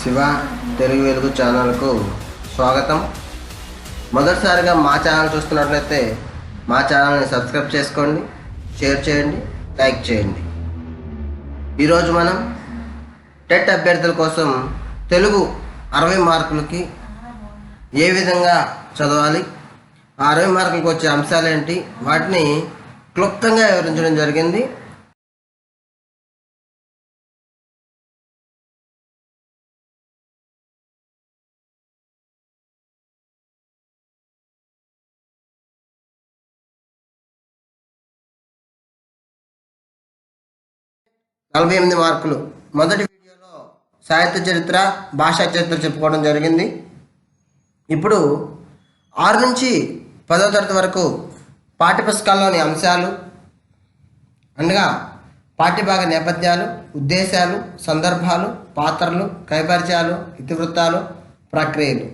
శివ తెలుగు వెలుగు ఛానల్కు స్వాగతం. మొదటిసారిగా మా ఛానల్ చూస్తున్నట్లయితే మా ఛానల్ని సబ్స్క్రైబ్ చేసుకోండి షేర్ చేయండి లైక్ చేయండి. ఈరోజు మనం టెట్ అభ్యర్థుల కోసం తెలుగు అరవై మార్కులకి ఏ విధంగా చదవాలి ఆ అరవై మార్కులకు వచ్చే అంశాలు ఏంటి వాటిని క్లుప్తంగా వివరించడం జరిగింది. నలభై ఎనిమిది మార్కులు. మొదటి వీడియోలో సాహిత్య చరిత్ర భాషా చరిత్ర చెప్పుకోవడం జరిగింది. ఇప్పుడు ఆరు నుంచి పదో తరగతి వరకు పాఠ్యపుస్తకాల్లోని అంశాలు అనగా పాఠ్యభాగ నేపథ్యాలు ఉద్దేశాలు సందర్భాలు పాత్రలు కైపరిచయాలు ఇతివృత్తాలు ప్రక్రియలు.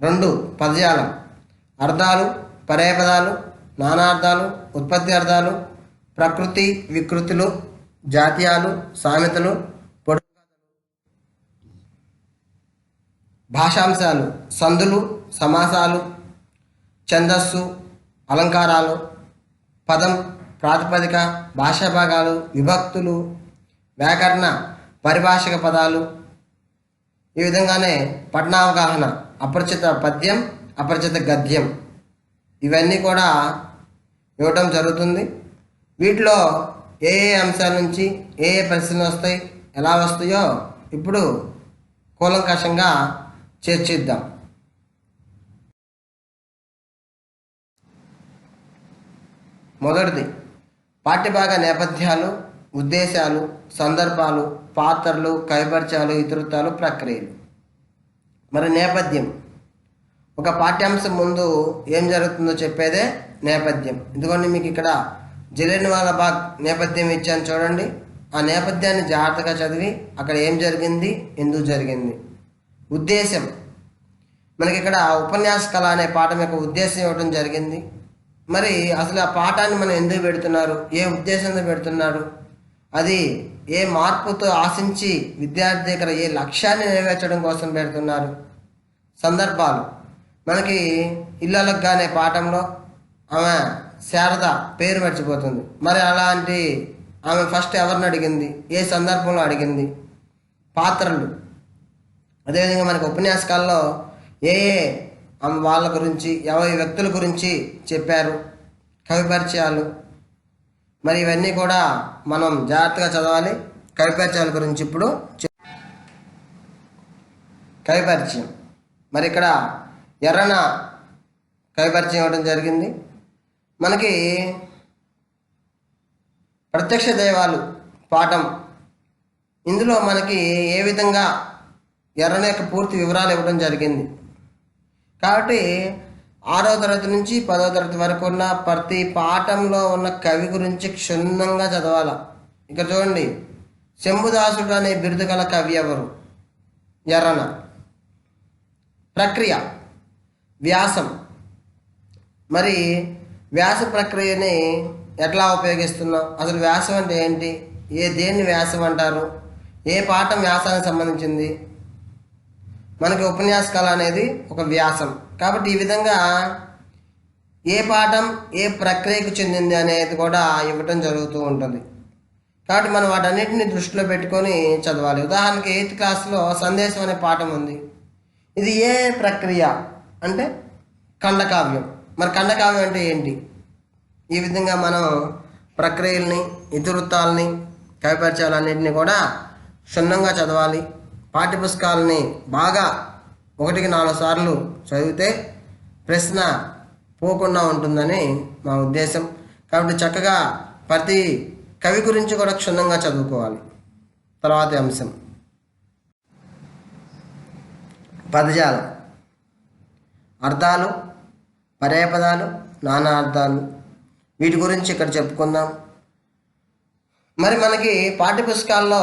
రెండు పదజాలం. అర్థాలు పర్యాపదాలు నానార్థాలు ఉత్పత్తి అర్థాలు ప్రకృతి వికృతులు జాతీయాలు సామెతలు భాషాంశాలు సందులు సమాసాలు ఛందస్సు అలంకారాలు పదం ప్రాతిపదిక భాషా భాగాలు విభక్తులు వ్యాకరణ పరిభాషిక పదాలు ఈ విధంగానే పట్నావగాహన అపరిచిత పద్యం అపరిచిత గద్యం ఇవన్నీ కూడా ఇవ్వటం జరుగుతుంది. వీటిలో ఏ ఏ అంశాల నుంచి ఏ ఏ ప్రశ్నలు వస్తాయి ఎలా వస్తాయో ఇప్పుడు కూలంకషంగా చర్చిద్దాం. మొదటిది పాఠ్యభాగ నేపథ్యాలు ఉద్దేశాలు సందర్భాలు పాత్రలు కైపరిచాలు ఇతరుత్వాలు ప్రక్రియలు. మరి నేపథ్యం. ఒక పాఠ్యాంశం ముందు ఏం జరుగుతుందో చెప్పేదే నేపథ్యం. ఎందుకంటే మీకు ఇక్కడ జలియన్ బాగ్ నేపథ్యం ఇచ్చాను చూడండి. ఆ నేపథ్యాన్ని జాగ్రత్తగా చదివి అక్కడ ఏం జరిగింది ఎందుకు జరిగింది? ఉద్దేశం. మనకి ఇక్కడ ఉపన్యాస కళ అనే పాఠం యొక్క ఉద్దేశం ఇవ్వడం జరిగింది. మరి అసలు ఆ పాఠాన్ని మనం ఎందుకు పెడుతున్నారు? ఏ ఉద్దేశంతో పెడుతున్నారు? అది ఏ మార్పుతో ఆశించి విద్యార్థి దగ్గర ఏ లక్ష్యాన్ని నెరవేర్చడం కోసం పెడుతున్నారు? సందర్భాలు. మనకి ఇళ్ళలకు కానీ పాఠంలో ఆమె శారద పేరు మర్చిపోతుంది. మరి అలాంటి ఆమె ఫస్ట్ ఎవరిని అడిగింది? ఏ సందర్భంలో అడిగింది? పాత్రలు. అదేవిధంగా మనకు ఉపన్యాసకాల్లో ఏ ఏ ఆమె వాళ్ళ గురించి ఎవరి వ్యక్తుల గురించి చెప్పారు? కవి పరిచయాలు. మరి ఇవన్నీ కూడా మనం జాగ్రత్తగా చదవాలి. కవి పరిచయాల గురించి ఇప్పుడు చెప్- కవి పరిచయం. మరి ఇక్కడ ఎర్రన కవి పరిచయం ఇవ్వడం జరిగింది. మనకి ప్రత్యక్ష దైవాలు పాఠం. ఇందులో మనకి ఏ విధంగా ఎర్రన యొక్క పూర్తి వివరాలు ఇవ్వడం జరిగింది. కాబట్టి ఆరో తరగతి నుంచి పదో తరగతి వరకు ఉన్న ప్రతి పాఠంలో ఉన్న కవి గురించి క్షుణ్ణంగా చదవాలి. ఇక్కడ చూడండి శంభుదాసుడు అనే బిరుదు గల కవి ఎవరు? ఎర్రన. ప్రక్రియ వ్యాసం. మరి వ్యాస ప్రక్రియని ఎట్లా ఉపయోగిస్తున్నాం అసలు వ్యాసం అంటే ఏంటి? ఏ దేన్ని వ్యాసం అంటారు? ఏ పాఠం వ్యాసానికి సంబంధించింది? మనకి ఉపన్యాస కళ అనేది ఒక వ్యాసం. కాబట్టి ఈ విధంగా ఏ పాఠం ఏ ప్రక్రియకు చెందింది అనేది కూడా ఇవ్వటం జరుగుతూ ఉంటుంది. కాబట్టి మనం వాటన్నిటిని దృష్టిలో పెట్టుకొని చదవాలి. ఉదాహరణకి ఎయిత్ క్లాస్లో సందేశం అనే పాఠం ఉంది. ఇది ఏ ప్రక్రియ? అంటే ఖండకావ్యం. మరి ఖండకావ్యం అంటే ఏంటి? ఈ విధంగా మనం ప్రక్రియల్ని ఇతివృత్తాలని కవిపరిచయాలన్నింటినీ కూడా క్షుణ్ణంగా చదవాలి. పాఠ్యపుస్తకాలని బాగా ఒకటికి నాలుగు సార్లు చదివితే ప్రశ్న పోకుండా ఉంటుందని మా ఉద్దేశం. కాబట్టి చక్కగా ప్రతి కవి గురించి కూడా క్షుణ్ణంగా చదువుకోవాలి. తర్వాతి అంశం. పదజాలం. అర్థాలు పర్యాపదాలు నానా అర్థాలు వీటి గురించి ఇక్కడ చెప్పుకుందాం. మరి మనకి పాఠ్యపుస్తకాల్లో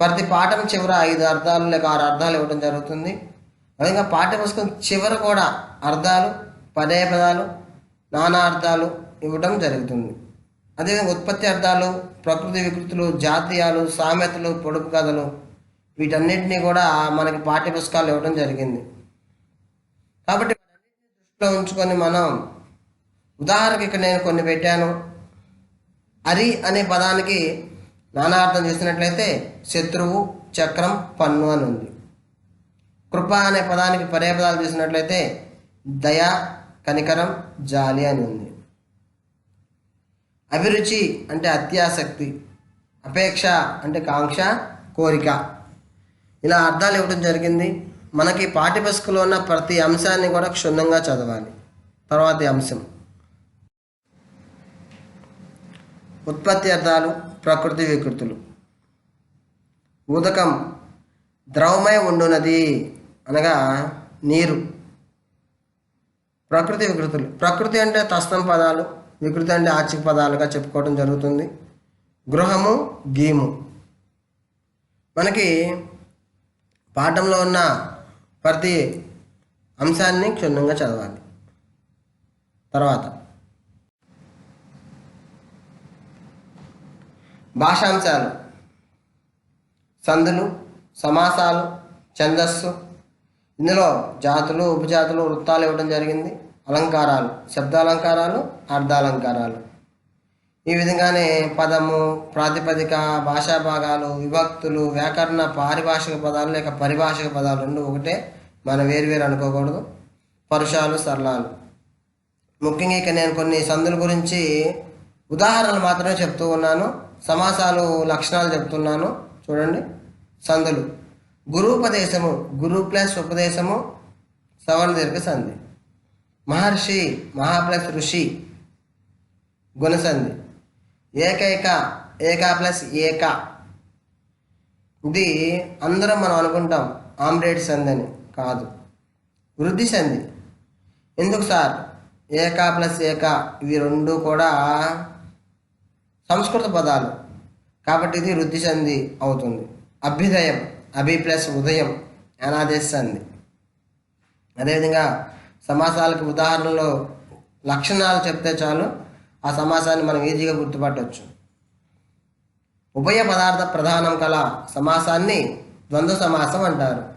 ప్రతి పాఠం చివర ఐదు అర్థాలు లేక ఆరు అర్థాలు ఇవ్వడం జరుగుతుంది. అదేవిధంగా పాఠ్యపుస్తకం చివర కూడా అర్థాలు పదాలు నానా అర్థాలు ఇవ్వడం జరుగుతుంది. అదేవిధంగా ఉత్పత్తి అర్థాలు ప్రకృతి వికృతులు జాతీయాలు సామెతలు పొడుపు కథలు వీటన్నిటినీ కూడా మనకి పాఠ్యపుస్తకాలు ఇవ్వడం జరిగింది. కాబట్టి దృష్టిలో ఉంచుకొని మనం ఉదాహరణకి ఇక్కడ నేను కొన్ని పెట్టాను. అరి అనే పదానికి నానార్థం చేసినట్లయితే శత్రువు చక్రం పన్ను అని ఉంది. కృప అనే పదానికి పర్యాపదాలు చూసినట్లయితే దయ కనికరం జాలి అని ఉంది. అభిరుచి అంటే అత్యాసక్తి అపేక్ష అంటే కాంక్ష కోరిక. ఇలా అర్థాలు ఇవ్వడం జరిగింది. మనకి పాఠ్యపుస్తకంలో ఉన్న ప్రతి అంశాన్ని కూడా క్షుణ్ణంగా చదవాలి. తర్వాతి అంశం. ఉత్పత్తి అర్థాలు ప్రకృతి వికృతులు. ఉదకం ద్రవమై ఉండునది అనగా నీరు. ప్రకృతి వికృతులు. ప్రకృతి అంటే తస్తం పదాలు వికృతి అంటే ఆచిక పదాలుగా చెప్పుకోవడం జరుగుతుంది. గృహము గీము. మనకి పాఠంలో ఉన్న ప్రతి అంశాన్ని క్షుణ్ణంగా చదవాలి. తర్వాత భాషాంశాలు. సందులు సమాసాలు ఛందస్సు. ఇందులో జాతులు ఉపజాతులు వృత్తాలు ఇవ్వడం జరిగింది. అలంకారాలు శబ్దాలంకారాలు అర్ధాలంకారాలు. ఈ విధంగానే పదము ప్రాతిపదిక భాషా భాగాలు విభక్తులు వ్యాకరణ పారిభాషిక పదాలు లేక పరిభాషిక పదాలు రెండు ఒకటే మనం వేరు వేరు అనుకోకూడదు. పరుషాలు సరళాలు. ముఖ్యంగా ఇక నేను కొన్ని సందుల గురించి ఉదాహరణలు మాత్రమే చెప్తూ ఉన్నాను. సమాసాలు లక్షణాలు చెప్తున్నాను. చూడండి. సందులు. గురూపదేశము గురు ప్లస్ ఉపదేశము సవర్ణ దీర్ఘ సంధి. మహర్షి మహా ప్లస్ ఋషి గుణసంధి ఏకైక ఏక ప్లస్ ఏక. ఇది అందరం మనం అనుకుంటాం ఆమ్రేట్ సంధి అని కాదు. వృద్ధి సంధి. ఎందుకు సార్? ఏక ప్లస్ ఏక ఇవి రెండు కూడా సంస్కృత పదాలు. కాబట్టి ఇది వృద్ధి సంధి అవుతుంది. అభ్యుదయం అభి ప్లస్ ఉదయం అనాదేశ సంధి. అదేవిధంగా సమాసాలకు ఉదాహరణలో లక్షణాలు చెప్తే చాలు. ఆ సమాసాన్ని మనం ఈజీగా గుర్తుపట్టవచ్చు ఉభయ పదార్థ ప్రధానం కల సమాసాన్ని ద్వంద్వ సమాసం అంటారు.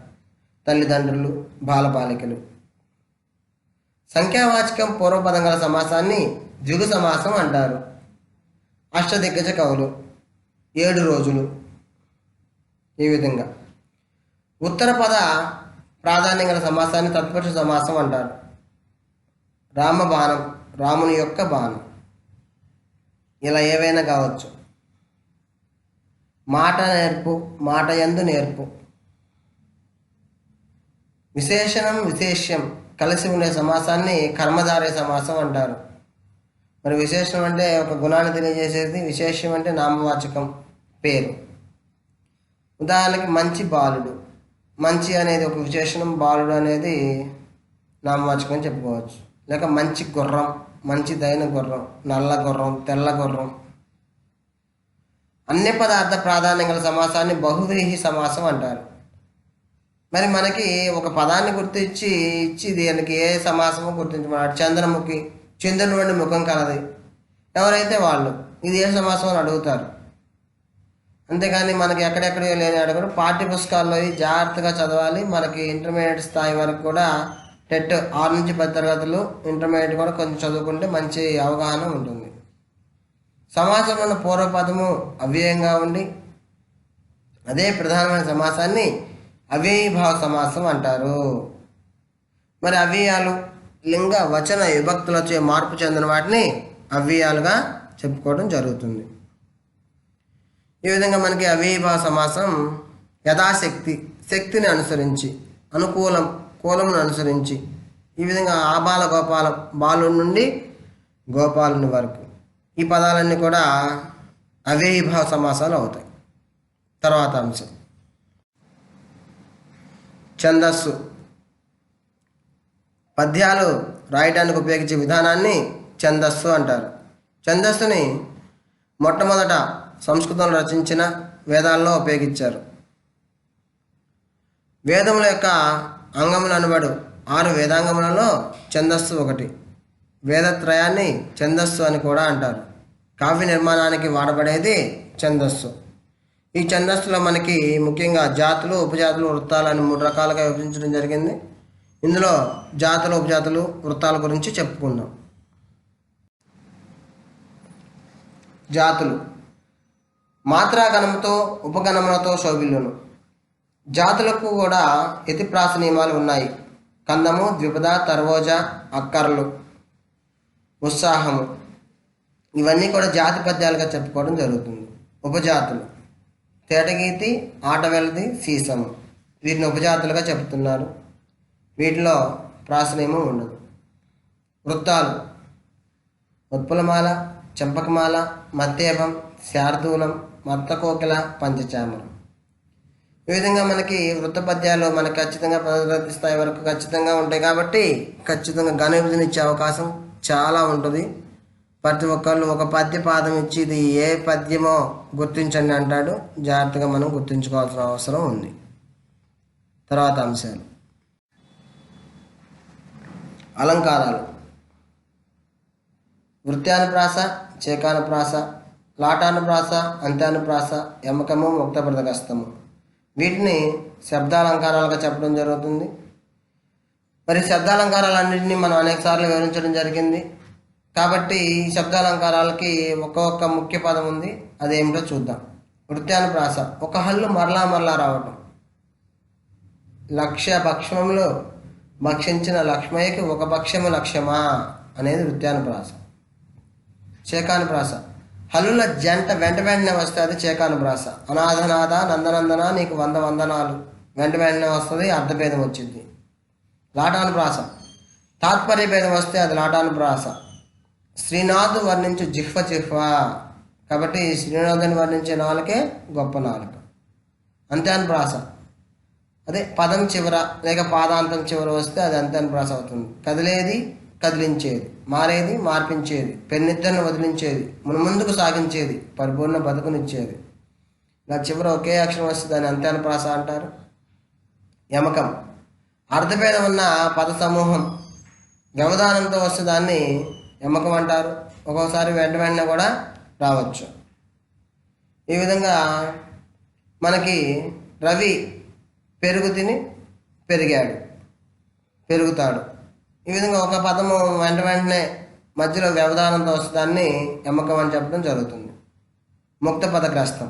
తల్లిదండ్రులు బాలబాలికలు. సంఖ్యావాచకం పూర్వపదం గల సమాసాన్ని ద్విగు సమాసం అంటారు. అష్టదిగ్గజ కవులు ఏడు రోజులు. ఈ విధంగా. ఉత్తర పద ప్రాధాన్యం గల సమాసాన్ని తత్పురుష సమాసం అంటారు. రామబాణం రాముని యొక్క బాణం. ఇలా ఏవైనా కావచ్చు. మాట నేర్పు మాట ఎందు నేర్పు. విశేషణం విశేష్యం కలిసి ఉండే సమాసాన్ని కర్మధారయ సమాసం అంటారు. మరి విశేషణం అంటే ఒక గుణాన్ని తెలియజేసేది విశేషం అంటే నామవాచకం పేరు. ఉదాహరణకి మంచి బాలుడు. మంచి అనేది ఒక విశేషణం బాలుడు అనేది నామవాచకం అని చెప్పుకోవచ్చు. లేక మంచి గుర్రం. మంచి దైన గుర్రం నల్ల గుర్రం తెల్ల గుర్రం. అన్ని పదార్థ ప్రాధాన్యం గల సమాసాన్ని బహుదేహి సమాసం అంటారు. మరి మనకి ఒక పదాన్ని గుర్తించి ఇచ్చి దీనికి ఏ సమాసమో గుర్తించమన్నాడు చంద్రముఖి చంద్రుని వంటి ముఖం కలది. ఎవరైతే వాళ్ళు ఇది ఏ సమాసం అని అడుగుతారు. అంతేకాని మనకి ఎక్కడెక్కడ లేని అడగడం పాఠ్య పుస్తకాల్లో జాగ్రత్తగా చదవాలి. మనకి ఇంటర్మీడియట్ స్థాయి వరకు కూడా టెట్ ఆరు నుంచి పది తరగతులు ఇంటర్మీడియట్ కూడా కొంచెం చదువుకుంటే మంచి అవగాహన ఉంటుంది. సమాసంలో ఉన్న పూర్వపదము అవ్యయంగా ఉండి అదే ప్రధానమైన సమాసాన్ని అవ్యయీభావ సమాసం అంటారు. మరి అవ్యయాలు లింగ వచన విభక్తులచే మార్పు చెందిన వాటిని అవ్యయాలుగా చెప్పుకోవడం జరుగుతుంది. ఈ విధంగా మనకి అవ్యయీభావ సమాసం యథాశక్తి శక్తిని అనుసరించి అనుకూలం కులమును అనుసరించి ఈ విధంగా ఆబాల గోపాలం బాలుడి నుండి గోపాలుని వరకు ఈ పదాలన్నీ కూడా అవ్యయీభావ సమాసాలు అవుతాయి. తర్వాత అంశం. ఛందస్సు. పద్యాలు రాయడానికి ఉపయోగించే విధానాన్ని ఛందస్సు అంటారు. ఛందస్సుని మొట్టమొదట సంస్కృతంలో రచించిన వేదాల్లో ఉపయోగించారు. వేదముల యొక్క అంగములు అనబడు ఆరు వేదాంగములలో ఛందస్సు ఒకటి. వేదత్రయాన్ని ఛందస్సు అని కూడా అంటారు. కావ్య నిర్మాణానికి వాడబడేది ఛందస్సు. ఈ ఛందస్సులో మనకి ముఖ్యంగా జాతులు ఉపజాతులు వృత్తాలు అని మూడు రకాలుగా విభజించడం జరిగింది. ఇందులో జాతులు ఉపజాతులు వృత్తాల గురించి చెప్పుకుందాం. జాతులు. మాత్రాగణంతో ఉపగణములతో శోభిల్లును. జాతులకు కూడా యతిప్రాస నియమాలు ఉన్నాయి. కందము ద్విపద తర్వోజ అక్కర్లు ఉత్సాహము. ఇవన్నీ కూడా జాతి పద్యాలుగా చెప్పుకోవడం జరుగుతుంది. ఉపజాతులు. తేటగీతి ఆటవెలది సీసము. వీటిని ఉపజాతులుగా చెబుతున్నారు. వీటిలో ప్రాసనియమం ఉండదు. వృత్తాలు. ఉత్పలమాల చంపకమాల మత్తేపం శార్దూలం మత్తకోకిల పంచచామరం. ఈ విధంగా మనకి వృత్త పద్యాలు మనకి ఖచ్చితంగా పదవి స్థాయి వరకు ఖచ్చితంగా ఉంటాయి కాబట్టి ఖచ్చితంగా ఘన విభజన ఇచ్చే అవకాశం చాలా ఉంటుంది. ప్రతి ఒక్కళ్ళు ఒక పద్య పాదం ఇచ్చి ఇది ఏ పద్యమో గుర్తించండి అంటాడు. జాగ్రత్తగా మనం గుర్తుంచుకోవాల్సిన అవసరం ఉంది. తర్వాత అంశాలు. అలంకారాలు. వృత్యానుప్రాస చేకానుప్రాస లాటానుప్రాస అంత్యానుప్రాస ఎమకము ముక్తప్రదగస్తము వీటిని శబ్దాలంకారాలుగా చెప్పడం జరుగుతుంది. మరి శబ్దాలంకారాలన్నింటినీ మనం అనేకసార్లు వివరించడం జరిగింది. కాబట్టి ఈ శబ్దాలంకారాలకి ఒక్కొక్క ముఖ్య పదం ఉంది. అదేమిటో చూద్దాం. వృత్యానుప్రాస ఒక హల్లు మరలా మరలా రావటం. లక్ష్య భక్షమంలో భక్షించిన లక్ష్మయ్యకి ఒక భక్ష్యము లక్ష్యమా? అనేది వృత్యానుప్రాస చేకానుప్రాస హల్లుల జంట వెంట వెంటనే వస్తే అది చేకానుప్రాస. అనాథనాథ నందనందన నీకు వంద వందనాలు. వెంట వెంటనే వస్తుంది అర్ధభేదం వచ్చింది. లాటానుప్రాస. తాత్పర్య భేదం వస్తే అది లాటానుప్రాస. శ్రీనాథ్ వర్ణించు జిహ్వ జిహ్వ. కాబట్టి శ్రీనాథుని వర్ణించే నాలుకే గొప్ప నాలుక. అంత్యానుప్రాస అదే పదం చివర లేక పాదాంతం చివర వస్తే అది అంత్యానుప్రాస అవుతుంది. కదిలేది కదిలించేది మారేది మార్పించేది పెన్నిద్దరిని వదిలించేది మునుముందుకు సాగించేది పరిపూర్ణ బతుకునిచ్చేది. నా చివర ఒకే అక్షరం వస్తే దాన్ని అంత్యానుప్రాస అంటారు? యమకం. అర్థభేదం ఉన్న పద సమూహం వ్యవధానంతో వస్తే దాన్ని యమకం అంటారు. ఒక్కొక్కసారి వెంట వెంటనే కూడా రావచ్చు. ఈ విధంగా మనకి రవి పెరుగు తిని పెరిగాడు పెరుగుతాడు. ఈ విధంగా ఒక పదము వెంట వెంటనే మధ్యలో వ్యవధానంతో వస్తుందాన్ని ఎమ్మకం అని చెప్పడం జరుగుతుంది. ముక్త పదగ్రస్తం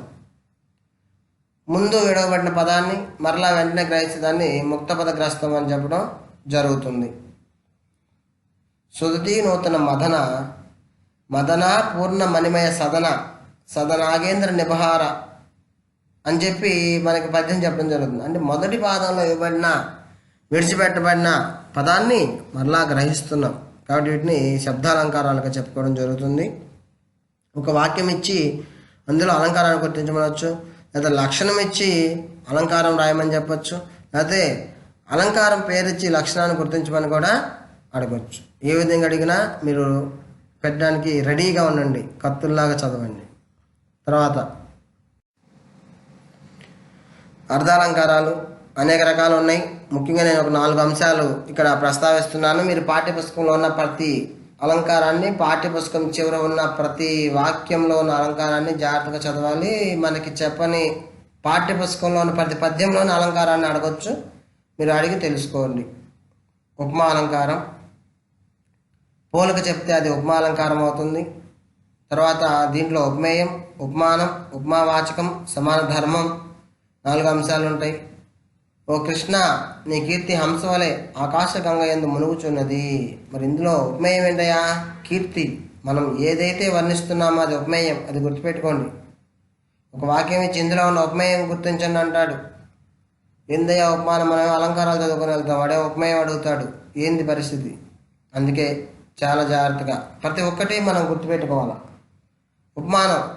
ముందు విడవబడిన పదాన్ని మరలా వెంటనే గ్రహించే దాన్ని ముక్త పదగ్రస్తం అని చెప్పడం జరుగుతుంది. సుదతి నూతన మదన మదన పూర్ణ మణిమయ సదన సదనాగేంద్ర నిబహార అని చెప్పి మనకి పద్యం చెప్పడం జరుగుతుంది. అంటే మొదటి పాదంలో ఇవ్వబడిన విడిచిపెట్టబడిన పదాన్ని మరలా గ్రహిస్తున్నాం. కాబట్టి వీటిని శబ్దాలంకారాలుగా చెప్పుకోవడం జరుగుతుంది. ఒక వాక్యం ఇచ్చి అందులో అలంకారాన్ని గుర్తించమనవచ్చు లేదా లక్షణం ఇచ్చి అలంకారం రాయమని చెప్పచ్చు లేకపోతే అలంకారం పేరిచ్చి లక్షణాన్ని గుర్తించమని కూడా అడగచ్చు. ఏ విధంగా అడిగినా మీరు పెట్టడానికి రెడీగా ఉండండి. కత్తుల్లాగా చదవండి. తర్వాత అర్ధాలంకారాలు. అనేక రకాలు ఉన్నాయి ముఖ్యంగా నేను ఒక నాలుగు అంశాలు ఇక్కడ ప్రస్తావిస్తున్నాను. మీరు పాఠ్యపుస్తకంలో ఉన్న ప్రతి అలంకారాన్ని పాఠ్యపుస్తకం చివర ఉన్న ప్రతి వాక్యంలో ఉన్న అలంకారాన్ని జాగ్రత్తగా చదవాలి. మనకి చెప్పని పాఠ్యపుస్తకంలో ఉన్న ప్రతి పద్యంలోని అలంకారాన్ని అడగొచ్చు. మీరు అడిగి తెలుసుకోండి. ఉపమా అలంకారం. పోలిక చెప్తే అది ఉపమా అలంకారం అవుతుంది. తర్వాత దీంట్లో ఉపమేయం ఉపమానం ఉపమావాచకం సమాన ధర్మం నాలుగు అంశాలు ఉంటాయి ఓ కృష్ణ నీ కీర్తి హంస వలె ఆకాశ గంగ ఎందు మునుగుచున్నది. మరి ఇందులో ఉపమేయం ఏంటయ్యా? కీర్తి. మనం ఏదైతే వర్ణిస్తున్నామో అది ఉపమేయం. అది గుర్తుపెట్టుకోండి. ఒక వాక్యం ఇచ్చి ఇందులో ఉన్న ఉపమేయం గుర్తించండి అంటాడు. ఏందయ్యా ఉపమానం? మనం అలంకారాలు చదువుకొని వెళ్తాం. వాడే ఉపమేయం అడుగుతాడు. ఏంది పరిస్థితి? అందుకే చాలా జాగ్రత్తగా ప్రతి ఒక్కటి మనం గుర్తుపెట్టుకోవాలి. ఉపమానం.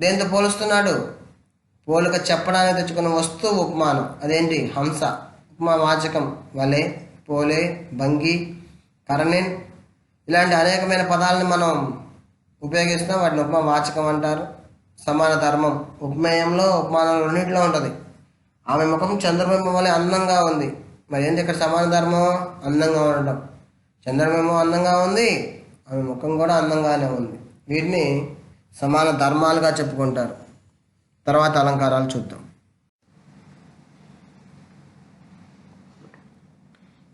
దేంతో పోలుస్తున్నాడు? పోలిక చెప్పడానికి తెచ్చుకున్న వస్తువు ఉపమానం. అదేంటి? హంస. ఉపమా వాచకం వలె పోలే భంగి కరణిన్ ఇలాంటి అనేకమైన పదాలను మనం ఉపయోగిస్తాం వాటిని ఉపమా వాచకం అంటారు. సమాన ధర్మం. ఉపమేయంలో ఉపమానం రెండింటిలో ఉంటుంది. ఆమె ముఖం చంద్రబింబం వలె అందంగా ఉంది. మరి ఏంటి ఇక్కడ సమాన ధర్మం? అందంగా ఉండటం. చంద్రబింబం అందంగా ఉంది. ఆమె ముఖం కూడా అందంగానే ఉంది. వీటిని సమాన ధర్మాలుగా చెప్పుకుంటారు. తర్వాత అలంకారాలు చూద్దాం.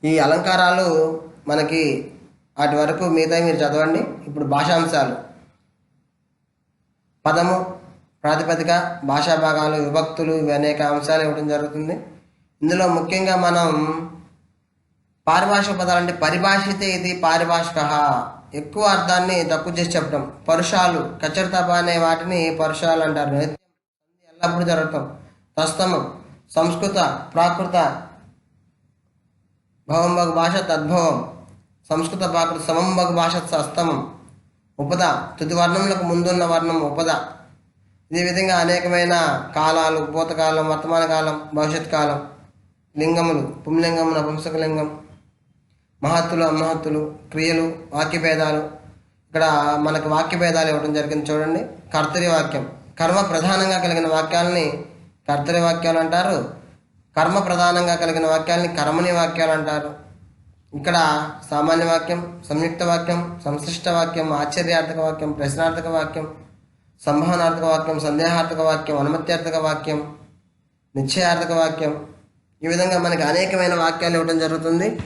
ఈ అలంకారాలు మనకి వాటి వరకు మిగతా మీరు చదవండి. ఇప్పుడు భాషాంశాలు. పదము ప్రాతిపదిక భాషా భాగాలు విభక్తులు ఇవి అనేక అంశాలు ఇవ్వడం జరుగుతుంది. ఇందులో ముఖ్యంగా మనం పారిభాషిక పదాలు అంటే పరిభాషితే ఇది పారిభాషిక. ఎక్కువ అర్థాన్ని తక్కువ చేసి చెప్పడం. పరుషాలు కచ్చరితప అనే వాటిని పరుషాలు అంటారు. ఎల్లప్పుడూ జరగటం. తస్తమం సంస్కృత ప్రాకృత భవంబగ్ భాష తద్భవం. సంస్కృత ప్రాకృత సమంబగ్ భాష సస్తమం ఉపద తుది వర్ణములకు ముందున్న వర్ణం ఉపద. ఇదే విధంగా అనేకమైన కాలాలు భూతకాలం వర్తమాన కాలం భవిష్యత్ కాలం లింగములు పుంలింగం నపుంసకలింగం మహత్తులు అమహత్తులు క్రియలు వాక్యభేదాలు. ఇక్కడ మనకు వాక్యభేదాలు ఇవ్వడం జరిగింది చూడండి. కర్తరి వాక్యం. కర్మ ప్రధానంగా కలిగిన వాక్యాలని కర్తరి వాక్యాలు అంటారు. కర్మ ప్రధానంగా కలిగిన వాక్యాలని కర్మని వాక్యాలు అంటారు. ఇక్కడ సామాన్య వాక్యం సంయుక్త వాక్యం సంశ్లిష్ట వాక్యం ఆశ్చర్యార్థక వాక్యం ప్రశ్నార్థక వాక్యం సంభావనార్థక వాక్యం సందేహార్థక వాక్యం అనుమత్యార్థక వాక్యం నిశ్చయార్థక వాక్యం. ఈ విధంగా మనకి అనేకమైన వాక్యాలు ఇవ్వడం జరుగుతుంది.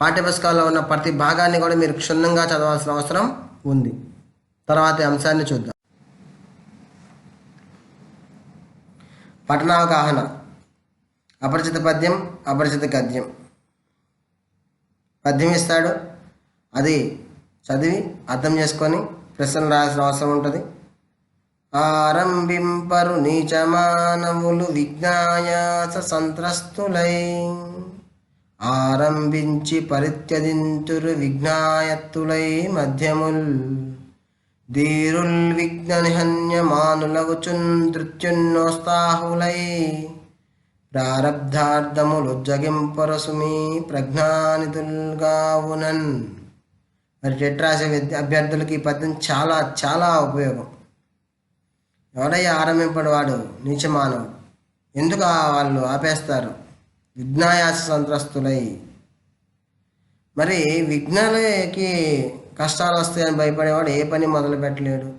పాఠ్యపుస్తకాల్లో ఉన్న ప్రతి భాగాన్ని కూడా మీరు క్షుణ్ణంగా చదవాల్సిన అవసరం ఉంది. తర్వాత ఈ అంశాన్ని చూద్దాం. పఠనావగాహన. అపరిచిత పద్యం అపరిచిత గద్యం. పద్యం ఇస్తాడు. అది చదివి అర్థం చేసుకొని ప్రశ్నలు రాయాల్సిన అవసరం ఉంటుంది. ఆరంభింపరు నీచ మానవులు విజ్ఞాయాస సంత్రస్తులై. ఆరంభించి పరిత్యదింతురు విజ్ఞాయత్తులై మధ్యముల్ ధీరుల్ విఘ్న నిహన్యమానులగుచున్ ప్రారబ్ధార్థములు జగింపరసుమి ప్రజ్ఞానితుల్గావునన్ మరి టెట్ రాసే విద్య అభ్యర్థులకి ఈ పద్యం చాలా చాలా ఉపయోగం. ఎవడయ్యా ఆరంభింపడు వాడు నీచమానవుడు. ఎందుకు వాళ్ళు ఆపేస్తారు? విఘ్నాయాస సంత్రస్తులై. మరి విఘ్నాలకి కష్టాలు వస్తాయని భయపడేవాడు ఏ పని మొదలు పెట్టలేడు.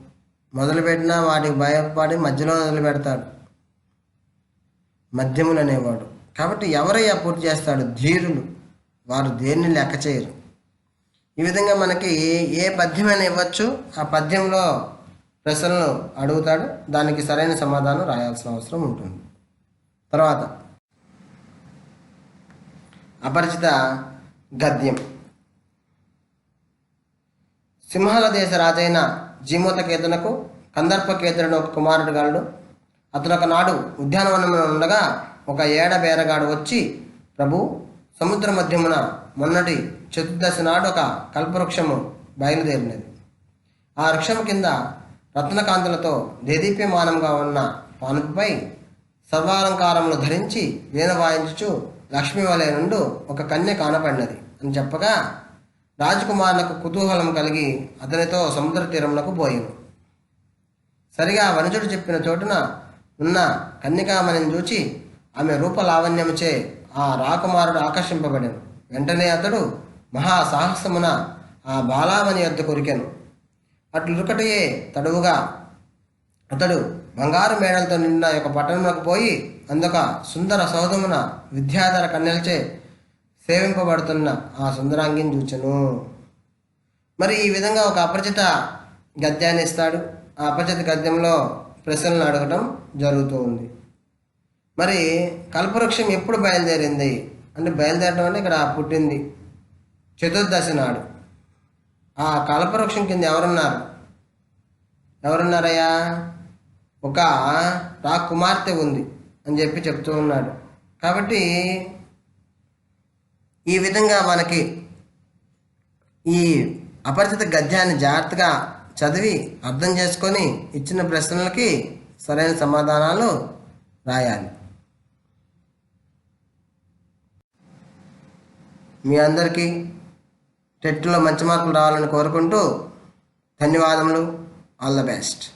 మొదలుపెట్టినా వాటికి భయపడి మధ్యలో మొదలు పెడతాడు. మధ్యములు అనేవాడు. కాబట్టి ఎవరయ్యా పూర్తి చేస్తాడు? ధీరులు. వారు దేన్ని లెక్క చేయరు. ఈ విధంగా మనకి ఏ పద్యమైనా ఇవ్వచ్చు. ఆ పద్యంలో ప్రశ్నలు అడుగుతాడు. దానికి సరైన సమాధానం రాయాల్సిన అవసరం ఉంటుంది. తర్వాత అపరిచిత గద్యం. సింహాల దేశ రాజైన జీమోతకేతునకు కందర్పకేతుడు ఒక కుమారుడు గలడు. అతను ఒకనాడు ఉద్యానవనంలో ఉండగా ఒక ఏడ బేరగాడు వచ్చి ప్రభు సముద్ర మధ్యమున మొన్నటి చతుర్దశి నాడు ఒక కల్పవృక్షము బయలుదేరినది. ఆ వృక్షం కింద రత్నకాంతులతో దేదీప్యమానంగా ఉన్న పానుపై సర్వాలంకారములు ధరించి వీణ వాయించుచు లక్ష్మీ వలయ నుండి ఒక కన్య కానపడినది అని చెప్పగా రాజకుమారులకు కుతూహలం కలిగి అతనితో సముద్ర తీరంలోకి పోయింది సరిగా వనజుడు చెప్పిన చోటున ఉన్న కన్యకామణిని చూచి ఆమె రూప లావణ్యముచే ఆ రాకుమారుడు ఆకర్షింపబడాను. వెంటనే అతడు మహా సాహసమున ఆ బాలామణి యొద్ద కొరికాను అట్లు ఉరుకటయే తడువుగా అతడు బంగారు మేడలతో నిండిన ఒక పట్టణంలోకి పోయి అందొక సుందర సౌధమున విద్యాధర కన్యలచే సేవింపబడుతున్న ఆ సుందరాంగిని చూచను. మరి ఈ విధంగా ఒక అపరిచిత గద్యాన్ని ఇస్తాడు. ఆ అపరిచిత గద్యంలో ప్రశ్నలను అడగటం జరుగుతూ ఉంది. మరి కల్పవృక్షం ఎప్పుడు బయలుదేరింది? అంటే బయలుదేరడం అంటే ఇక్కడ పుట్టింది చతుర్దశి నాడు. ఆ కల్పవృక్షం కింద ఎవరున్నారు? ఎవరున్నారయ్యా? ఒక రా కుమార్తె ఉంది అని చెప్పి చెప్తూ ఉన్నాడు. కాబట్టి ఈ విధంగా మనకి ఈ అపరిచిత గద్యాన్ని జాగ్రత్తగా చదివి అర్థం చేసుకొని ఇచ్చిన ప్రశ్నలకి సరైన సమాధానాలు రాయాలి. మీ అందరికీ టెట్లో మంచి మార్కులు రావాలని కోరుకుంటూ ధన్యవాదములు. All the best.